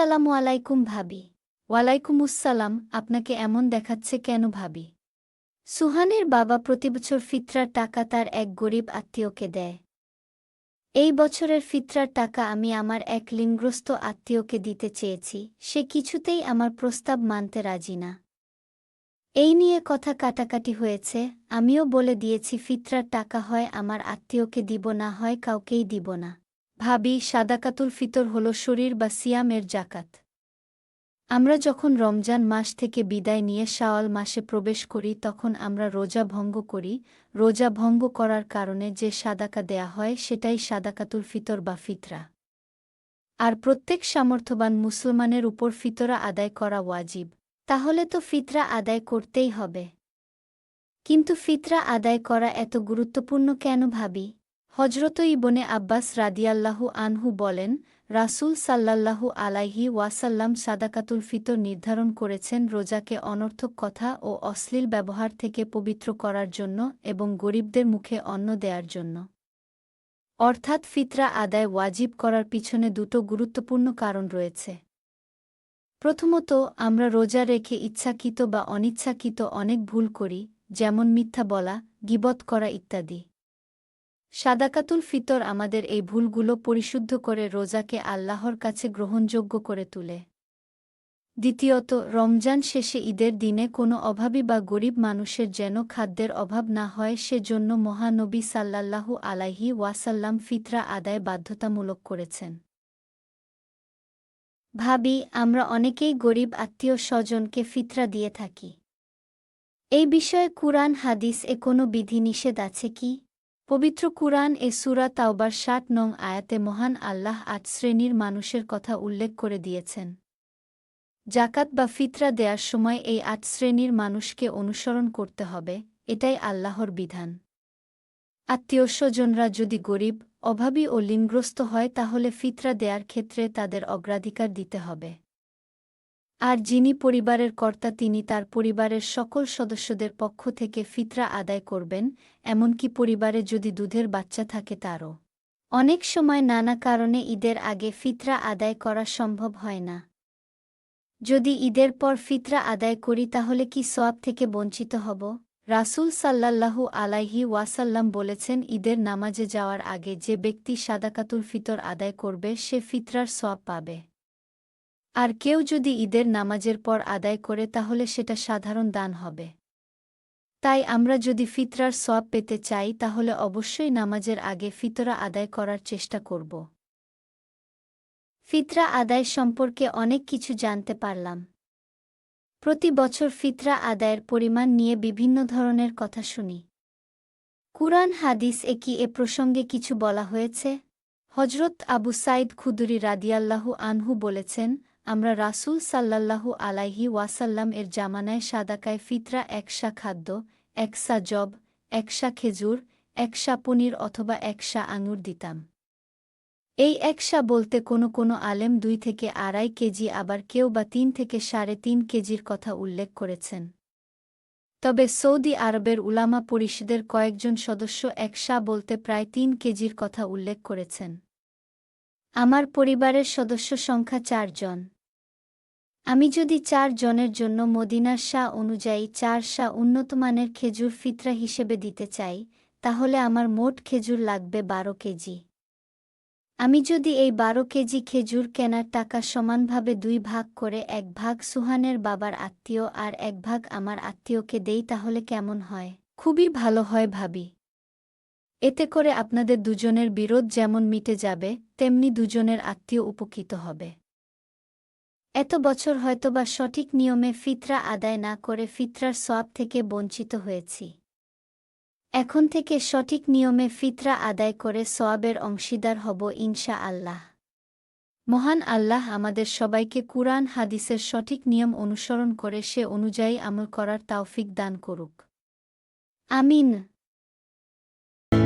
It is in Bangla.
আসসালামু আলাইকুম ভাবি। ওয়ালাইকুম ওয়ালাইকুমুসসালাম আপনাকে এমন দেখাচ্ছে কেন ভাবি? সুহানের বাবা প্রতিবছর ফিতরার টাকা তার এক গরিব আত্মীয়কে দেয়। এই বছরের ফিতরার টাকা আমি আমার এক লিঙ্গগ্রস্ত আত্মীয়কে দিতে চেয়েছি, সে কিছুতেই আমার প্রস্তাব মানতে রাজি না। এই নিয়ে কথা কাটাকাটি হয়েছে, আমিও বলে দিয়েছি ফিতরার টাকা হয় আমার আত্মীয়কে দিব না, হয় কাউকেই দিব না। ভাবি, সাদাকাতুল ফিতর হল শরীর বা সিয়ামের জাকাত। আমরা যখন রমজান মাস থেকে বিদায় নিয়ে শাওয়াল মাসে প্রবেশ করি, তখন আমরা রোজা ভঙ্গ করি। রোজা ভঙ্গ করার কারণে যে সাদাকা দেয়া হয়, সেটাই সাদাকাতুল ফিতর বা ফিতরা। আর প্রত্যেক সামর্থ্যবান মুসলমানের উপর ফিতরা আদায় করা ওয়াজিব। তাহলে তো ফিতরা আদায় করতেই হবে। কিন্তু ফিতরা আদায় করা এত গুরুত্বপূর্ণ কেন ভাবি? হজরত ইবনে আব্বাস রাদিয়াল্লাহু আনহু বলেন, রাসূল সাল্লাল্লাহু আলাইহি ওয়াসাল্লাম সাদাকাতুল ফিতর নির্ধারণ করেছেন রোজাকে অনর্থক কথা ও অশ্লীল ব্যবহার থেকে পবিত্র করার জন্য এবং গরিবদের মুখে অন্ন দেয়ার জন্য। অর্থাৎ ফিতরা আদায় ওয়াজিব করার পিছনে দুটো গুরুত্বপূর্ণ কারণ রয়েছে। প্রথমত, আমরা রোজা রেখে ইচ্ছাকৃত বা অনিচ্ছাকৃত অনেক ভুল করি, যেমন মিথ্যা বলা, গিবত করা ইত্যাদি। সাদাকাতুল ফিতর আমাদের এই ভুলগুলো পরিশুদ্ধ করে রোজাকে আল্লাহর কাছে গ্রহণযোগ্য করে তুলে। দ্বিতীয়ত, রমজান শেষে ঈদের দিনে কোনো অভাবী বা গরিব মানুষের যেন খাদ্যের অভাব না হয়, সেজন্য মহানবী সাল্লাল্লাহু আলাইহি ওয়াসাল্লাম ফিতরা আদায় বাধ্যতামূলক করেছেন। ভাবি, আমরা অনেকেই গরিব আত্মীয় স্বজনকে ফিতরা দিয়ে থাকি। এই বিষয়ে কুরআন, হাদিস এ কোনো বিধিনিষেধ আছে কি? পবিত্র কুরআন এ সুরা তাওবার ষাট নং আয়াতে মহান আল্লাহ আট শ্রেণির মানুষের কথা উল্লেখ করে দিয়েছেন। জাকাত বা ফিতরা দেওয়ার সময় এই আট শ্রেণির মানুষকে অনুসরণ করতে হবে, এটাই আল্লাহর বিধান। আত্মীয় স্বজনরা যদি গরিব, অভাবী ও লিঙ্গগ্রস্ত হয় তাহলে ফিতরা দেয়ার ক্ষেত্রে তাদের অগ্রাধিকার দিতে হবে। আর যিনি পরিবারের কর্তা, তিনি তার পরিবারের সকল সদস্যদের পক্ষ থেকে ফিতরা আদায় করবেন, এমনকি পরিবারে যদি দুধের বাচ্চা থাকে তারও। অনেক সময় নানা কারণে ঈদের আগে ফিতরা আদায় করা সম্ভব হয় না। যদি ঈদের পর ফিতরা আদায় করি তাহলে কি সোয়াব থেকে বঞ্চিত হব? রাসূল সাল্লাল্লাহু আলাইহি ওয়াসাল্লাম বলেছেন, ঈদের নামাজে যাওয়ার আগে যে ব্যক্তি সাদাকাতুল ফিতর আদায় করবে, সে ফিতরার সোয়াব পাবে। আর কেউ যদি ঈদের নামাজের পর আদায় করে তাহলে সেটা সাধারণ দান হবে। তাই আমরা যদি ফিতরার সব পেতে চাই তাহলে অবশ্যই নামাজের আগে ফিতরা আদায় করার চেষ্টা করব। ফিতরা আদায় সম্পর্কে অনেক কিছু জানতে পারলাম। প্রতি বছর ফিতরা আদায়ের পরিমাণ নিয়ে বিভিন্ন ধরনের কথা শুনি। কুরআন, হাদিস এ কি এ প্রসঙ্গে কিছু বলা হয়েছে? হজরত আবু সাইদ খুদুরি রাদিয়াল্লাহু আনহু বলেছেন আমরা রাসূল সাল্লাল্লাহু আলাইহি ওয়াসাল্লাম এর জামানায় সাদাকায় ফিতরা একশা খাদ্য একশা জব একশা খেজুর একশা পনির অথবা একশা আঙুর দিতাম। এই একশা বলতে কোনো কোনো আলেম দুই থেকে আড়াই কেজি, আবার কেউ বা তিন থেকে সাড়ে তিন কেজির কথা উল্লেখ করেছেন। তবে সৌদি আরবের উলামা পরিষদের কয়েকজন সদস্য একশা বলতে প্রায় তিন কেজির কথা উল্লেখ করেছেন। আমার পরিবারের সদস্য সংখ্যা চারজন। আমি যদি চার জনের জন্য মদিনার শাহ অনুযায়ী চার শাহ উন্নতমানের খেজুর ফিতরা হিসেবে দিতে চাই, তাহলে আমার মোট খেজুর লাগবে বারো কেজি। আমি যদি এই বারো কেজি খেজুর কেনার টাকা সমানভাবে দুই ভাগ করে এক ভাগ সুহানের বাবার আত্মীয় আর এক ভাগ আমার আত্মীয়কে দেই, তাহলে কেমন হয়? খুবই ভালো হয় ভাবি। এতে করে আপনাদের দুজনের বিরোধ যেমন মিটে যাবে, তেমনি দুজনের আত্মীয় উপকৃত হবে। এত বছর হয়তোবা সঠিক নিয়মে ফিতরা আদায় না করে ফিতরার সব থেকে বঞ্চিত হয়েছি। এখন থেকে সঠিক নিয়মে ফিতরা আদায় করে সোয়াবের অংশীদার হব ইনশা আল্লাহ। মহান আল্লাহ আমাদের সবাইকে কুরআন, হাদিসের সঠিক নিয়ম অনুসরণ করে সে অনুযায়ী আমল করার তাওফিক দান করুক। আমিন।